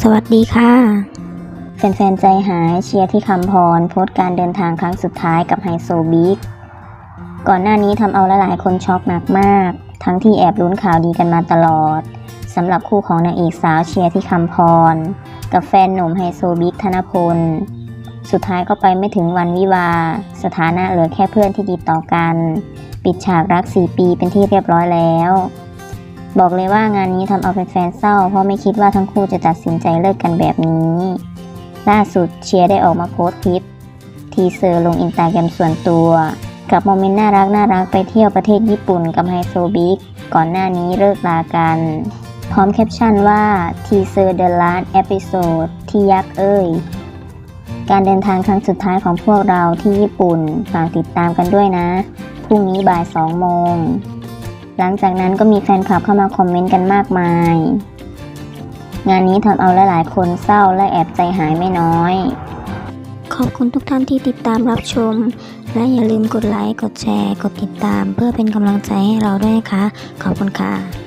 สวัสดีค่ะ แฟนๆ ใจหายเชียร์ที่คำพรโพสต์การเดินทางครั้งสุดท้ายกับไฮโซบิ๊ก ก่อนหน้านี้ทำเอาหลายๆคนช็อกหนักมาก ทั้งที่แอบลุ้นข่าวดีกันมาตลอดสำหรับคู่ของนางเอกสาวเชียร์ที่คำพร กับแฟนหนุ่มไฮโซบิ๊กธนพล สุดท้ายก็ไปไม่ถึงวันวิวา สถานะเหลือแค่เพื่อนที่ดีต่อกัน ปิดฉากรัก 4 ปีเป็นที่เรียบร้อยแล้ว บอกเลยว่างานนี้ทำเอาแฟนๆเศร้า เพราะไม่คิดว่าทั้งคู่จะตัดสินใจเลิกกันแบบนี้ ล่าสุดเชียร์ได้ออกมาโพสต์คลิป ทีเซอร์ลงอินสตาแกรมส่วนตัว กับโมเมนต์น่ารักน่ารักไปเที่ยวประเทศญี่ปุ่นกับไฮโซบิ๊กก่อนหน้านี้เลิกลากัน พร้อมแคปชั่นว่าทีเซอร์ The Last Episode ที่ยักษ์เอ้ยการเดินทางครั้งสุดท้ายของพวกเราที่ญี่ปุ่นฝากติดตามกันด้วยนะ พรุ่งนี้บ่าย 2 โมง หลังจากนั้นก็มีแฟนคลับเข้ามาคอมเมนต์กันมากมาย งานนี้ทำเอาหลายๆคนเศร้าและแอบใจหายไม่น้อย ขอบคุณทุกท่านที่ติดตามรับชม และอย่าลืมกดไลค์ กดแชร์ กดติดตาม เพื่อเป็นกำลังใจให้เราด้วยนะคะ ขอบคุณค่ะ